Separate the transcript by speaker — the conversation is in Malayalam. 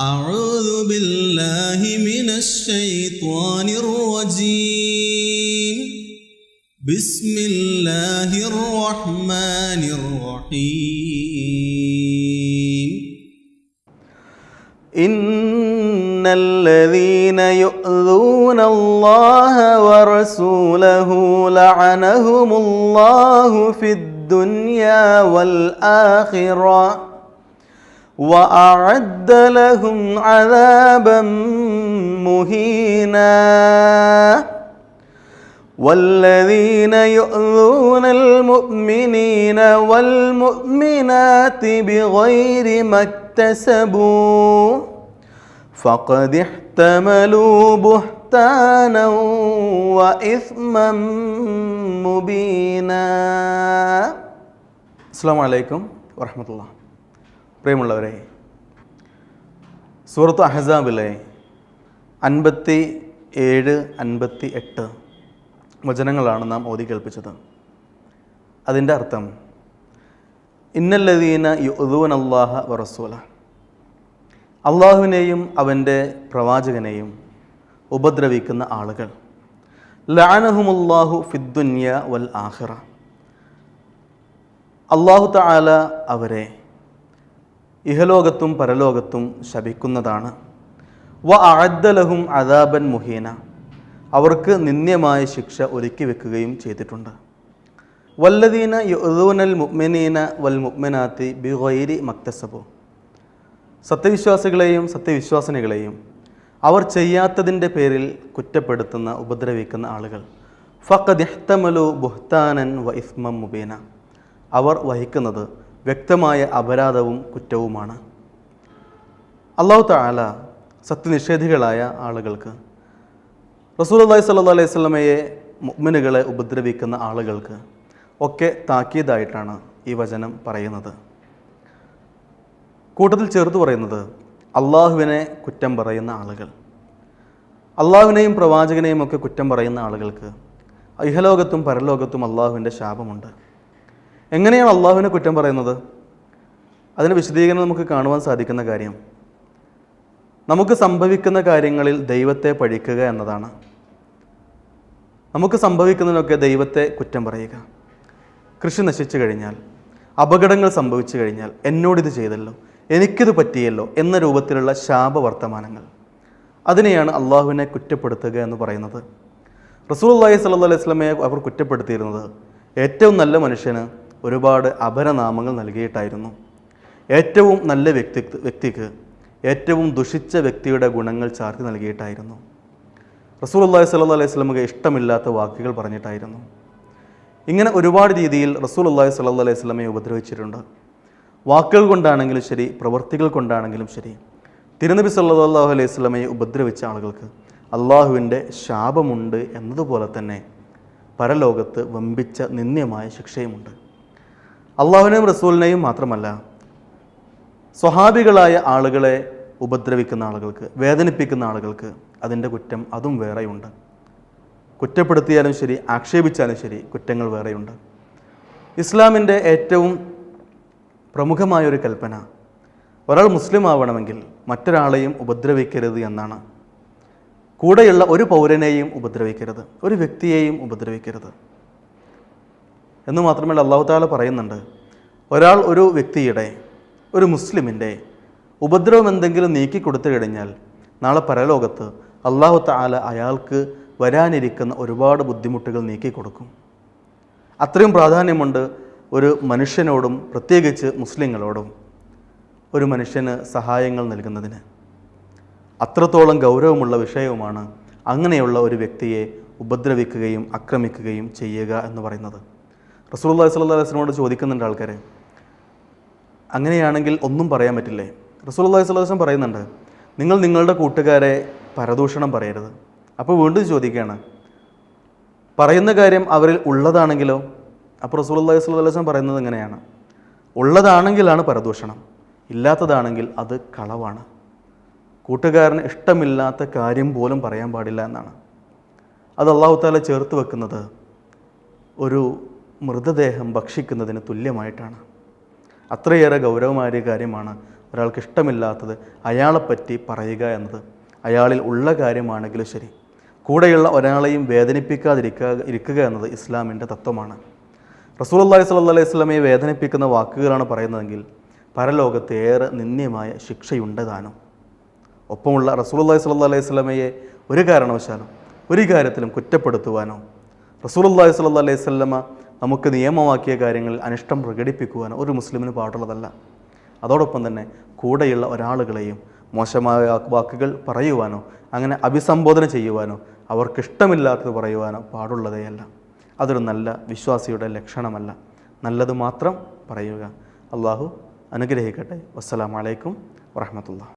Speaker 1: أعوذ بالله من الشيطان الرجيم. بسم الله الرحمن الرحيم.
Speaker 2: إن الذين يؤذون الله ورسوله لعنهم الله في الدنيا والآخرة. وأعد لهم عذابا مهينا. والذين يؤذون المؤمنين والمؤمنات بغير ما اكتسبوا فقد احتملوا بهتانا وإثما مبينا. السلام عليكم ورحمة الله. പ്രിയമുള്ളവരെ സൂറത്ത് അഹസാബിലെ അൻപത്തി ഏഴ് അൻപത്തി എട്ട് വചനങ്ങളാണ് നാം ഓതി കേൾപ്പിച്ചത്. അതിന്റെ അർത്ഥം ഇന്നല്ലദീന യുദൂൻ അള്ളാഹ വറസൂല അള്ളാഹുവിനെയും അവന്റെ പ്രവാചകനെയും ഉപദ്രവിക്കുന്ന ആളുകൾ. ലാനഹുമുല്ലാഹു ഫിദ്ദുന്യ വൽ ആഹിറ അള്ളാഹു താല അവരെ ഇഹലോകത്തും പരലോകത്തും ശപിക്കുന്നതാണ്. വ അഴദ്ദലഹും അദാബൻ മുഹീന. അവർക്ക് നിന്ദ്യമായ ശിക്ഷ ഒരുക്കി വെക്കുകയും ചെയ്തിട്ടുണ്ട്. വല്ലദീന യുദൂനൽ മുഅ്മിനീന വൽ മുഅ്മിനാത്തി ബിഗൈരി മക്തസബു. സത്യവിശ്വാസികളെയും സത്യവിശ്വാസിനികളെയും അവർ ചെയ്യാത്തതിന്റെ പേരിൽ കുറ്റപ്പെടുത്തുന്ന ഉപദ്രവിക്കുന്ന ആളുകൾ. ഫഖദ് ഇഹ്തമലു ബുഹ്താനൻ വ ഇസ്മം മുബീന. അവർ വഹിക്കുന്നത് വ്യക്തമായ അപരാധവും കുറ്റവുമാണ്. അള്ളാഹു താല സത്യനിഷേധികളായ ആളുകൾക്ക് റസൂലുള്ളാഹി സല്ലു അലൈഹി സ്വലമയെ മുഅ്മിനുകളെ ഉപദ്രവിക്കുന്ന ആളുകൾക്ക് ഒക്കെ താക്കീതായിട്ടാണ് ഈ വചനം പറയുന്നത്. കൂട്ടത്തിൽ ചേർത്ത് പറയുന്നത് അള്ളാഹുവിനെ കുറ്റം പറയുന്ന ആളുകൾ. അള്ളാഹുവിനെയും പ്രവാചകനെയും ഒക്കെ കുറ്റം പറയുന്ന ആളുകൾക്ക് ഇഹലോകത്തും പരലോകത്തും അള്ളാഹുവിന്റെ ശാപമുണ്ട്. എങ്ങനെയാണ് അള്ളാഹുവിനെ കുറ്റം പറയുന്നത്? അതിന് വിശദീകരണം നമുക്ക് കാണുവാൻ സാധിക്കുന്ന കാര്യം. നമുക്ക് സംഭവിക്കുന്ന കാര്യങ്ങളിൽ ദൈവത്തെ പഴിക്കുക എന്നതാണ്. നമുക്ക് സംഭവിക്കുന്നതിനൊക്കെ ദൈവത്തെ കുറ്റം പറയുക. കൃഷി നശിച്ചു കഴിഞ്ഞാൽ അപകടങ്ങൾ സംഭവിച്ചു കഴിഞ്ഞാൽ എന്നോടിത് ചെയ്തല്ലോ എനിക്കിത് പറ്റിയല്ലോ എന്ന രൂപത്തിലുള്ള ശാപവർത്തമാനങ്ങൾ. അതിനെയാണ് അള്ളാഹുവിനെ കുറ്റപ്പെടുത്തുക എന്ന് പറയുന്നത്. റസൂൽ അള്ളാഹി സല്ലാ അലൈഹി സ്വലമയെ അവർ കുറ്റപ്പെടുത്തിയിരുന്നത് ഏറ്റവും നല്ല മനുഷ്യന് ഒരുപാട് അപരനാമങ്ങൾ നൽകിയിട്ടായിരുന്നു. ഏറ്റവും നല്ല വ്യക്തി വ്യക്തിക്ക് ഏറ്റവും ദുഷിച്ച വ്യക്തിയുടെ ഗുണങ്ങൾ ചാർത്തി നൽകിയിട്ടായിരുന്നു. റസൂൽ അള്ളാഹി സല്ലു അലൈഹി സ്വലമുക്ക് ഇഷ്ടമില്ലാത്ത വാക്കുകൾ പറഞ്ഞിട്ടായിരുന്നു. ഇങ്ങനെ ഒരുപാട് രീതിയിൽ റസൂൽ അള്ളാഹി സല്ലു അലൈഹി സ്വലമയെ ഉപദ്രവിച്ചിട്ടുണ്ട്. വാക്കുകൾ കൊണ്ടാണെങ്കിലും ശരി പ്രവൃത്തികൾ കൊണ്ടാണെങ്കിലും ശരി തിരുനബി സല്ലാഹു അലൈഹി സ്വലമയെ ഉപദ്രവിച്ച ആളുകൾക്ക് അള്ളാഹുവിന്റെ ശാപമുണ്ട് എന്നതുപോലെ തന്നെ പരലോകത്ത് വമ്പിച്ച നിന്ദ്യമായ ശിക്ഷയുമുണ്ട്. അള്ളാഹുവിനെയും റസൂലിനെയും മാത്രമല്ല സ്വഹാബികളായ ആളുകളെ ഉപദ്രവിക്കുന്ന ആളുകൾക്ക് വേദനിപ്പിക്കുന്ന ആളുകൾക്ക് അതിന്റെ കുറ്റം അതും വേറെയുണ്ട്. കുറ്റപ്പെടുത്തിയാലും ശരി ആക്ഷേപിച്ചാലും ശരി കുറ്റങ്ങൾ വേറെയുണ്ട്. ഇസ്ലാമിന്റെ ഏറ്റവും പ്രമുഖമായൊരു കൽപ്പന ഒരാൾ മുസ്ലിം ആവണമെങ്കിൽ മറ്റൊരാളെയും ഉപദ്രവിക്കരുത് എന്നാണ്. കൂടെയുള്ള ഒരു പൗരനെയും ഉപദ്രവിക്കരുത് ഒരു വ്യക്തിയെയും ഉപദ്രവിക്കരുത്. എന്ന് മാത്രമല്ല അള്ളാഹു താല പറയുന്നുണ്ട്. ഒരാൾ ഒരു വ്യക്തിയുടെ ഒരു മുസ്ലിമിന്റെ ഉപദ്രവം എന്തെങ്കിലും നീക്കി കൊടുത്തു കഴിഞ്ഞാൽ നാളെ പരലോകത്ത് അള്ളാഹു താല അയാൾക്ക് വരാനിരിക്കുന്ന ഒരുപാട് ബുദ്ധിമുട്ടുകൾ നീക്കി കൊടുക്കും. അത്രയും പ്രാധാന്യമുണ്ട് ഒരു മനുഷ്യനോടും പ്രത്യേകിച്ച് മുസ്ലിങ്ങളോടും ഒരു മനുഷ്യന് സഹായങ്ങൾ നൽകുന്നതിന്. അത്രത്തോളം ഗൗരവമുള്ള വിഷയവുമാണ് അങ്ങനെയുള്ള ഒരു വ്യക്തിയെ ഉപദ്രവിക്കുകയും ആക്രമിക്കുകയും ചെയ്യുക എന്ന് പറയുന്നത്. റസൂലുള്ളാഹി സ്വല്ലല്ലാഹു അലൈഹി വസല്ലമയോട് ചോദിക്കുന്നുണ്ട് ആൾക്കാരെ. അങ്ങനെയാണെങ്കിൽ ഒന്നും പറയാൻ പറ്റില്ലേ? റസൂലുള്ളാഹി സ്വല്ലല്ലാഹു അലൈഹി വസല്ലം പറയുന്നുണ്ട് നിങ്ങൾ നിങ്ങളുടെ കൂട്ടുകാരെ പരദൂഷണം പറയരുത്. അപ്പോൾ വീണ്ടും ചോദിക്കുകയാണ് പറയുന്ന കാര്യം അവരിൽ ഉള്ളതാണെങ്കിലോ? അപ്പോൾ റസൂലുള്ളാഹി സ്വല്ലല്ലാഹു അലൈഹി വസല്ലം പറയുന്നത് എങ്ങനെയാണ് ഉള്ളതാണെങ്കിലാണ് പരദൂഷണം ഇല്ലാത്തതാണെങ്കിൽ അത് കളവാണ്. കൂട്ടുകാരന് ഇഷ്ടമില്ലാത്ത കാര്യം പോലും പറയാൻ പാടില്ല എന്നാണ്. അത് അള്ളാഹു താല ചേർത്ത് വെക്കുന്നത് ഒരു മൃതദേഹം ഭക്ഷിക്കുന്നതിന് തുല്യമായിട്ടാണ്. അത്രയേറെ ഗൗരവമായ കാര്യമാണ് ഒരാൾക്ക് ഇഷ്ടമില്ലാത്തത് അയാളെപ്പറ്റി പറയുക എന്നത്. അയാളിൽ ഉള്ള കാര്യമാണെങ്കിലും ശരി. കൂടെയുള്ള ഒരാളെയും വേദനിപ്പിക്കാതിരിക്കുക ഇരിക്കുക എന്നത് ഇസ്ലാമിന്റെ തത്വമാണ്. റസൂലുള്ളാഹി സ്വല്ലല്ലാഹി അലൈഹി വസല്ലമയെ വേദനിപ്പിക്കുന്ന വാക്കുകളാണ് പറയുന്നതെങ്കിൽ പരലോകത്ത് ഏറെ നിന്ദ്യമായ ശിക്ഷയുണ്ട് താനും. ഒപ്പമുള്ള റസൂലുള്ളാഹി സ്വല്ലല്ലാഹി അലൈഹി വസല്ലമയെ ഒരു കാരണവശാലും ഒരു കാര്യത്തിലും കുറ്റപ്പെടുത്തുവാനോ. റസൂൽ റസൂലുള്ളാഹി സ്വല്ലല്ലാഹി അലൈഹി വസല്ലമ നമുക്ക് നിയമമാക്കിയ കാര്യങ്ങളിൽ അനിഷ്ടം പ്രകടിപ്പിക്കുവാനോ ഒരു മുസ്ലിമിന് പാടുള്ളതല്ല. അതോടൊപ്പം തന്നെ കൂടെയുള്ള ഒരാളുകളെയും മോശമായ വാക്കുകൾ പറയുവാനോ അങ്ങനെ അഭിസംബോധന ചെയ്യുവാനോ അവർക്കിഷ്ടമില്ലാത്തത് പറയുവാനോ പാടുള്ളതേയല്ല. അതൊരു നല്ല വിശ്വാസിയുടെ ലക്ഷണമല്ല. നല്ലത് മാത്രം പറയുക. അള്ളാഹു അനുഗ്രഹിക്കട്ടെ. വസ്സലാമലൈക്കും വറഹമത്തുള്ള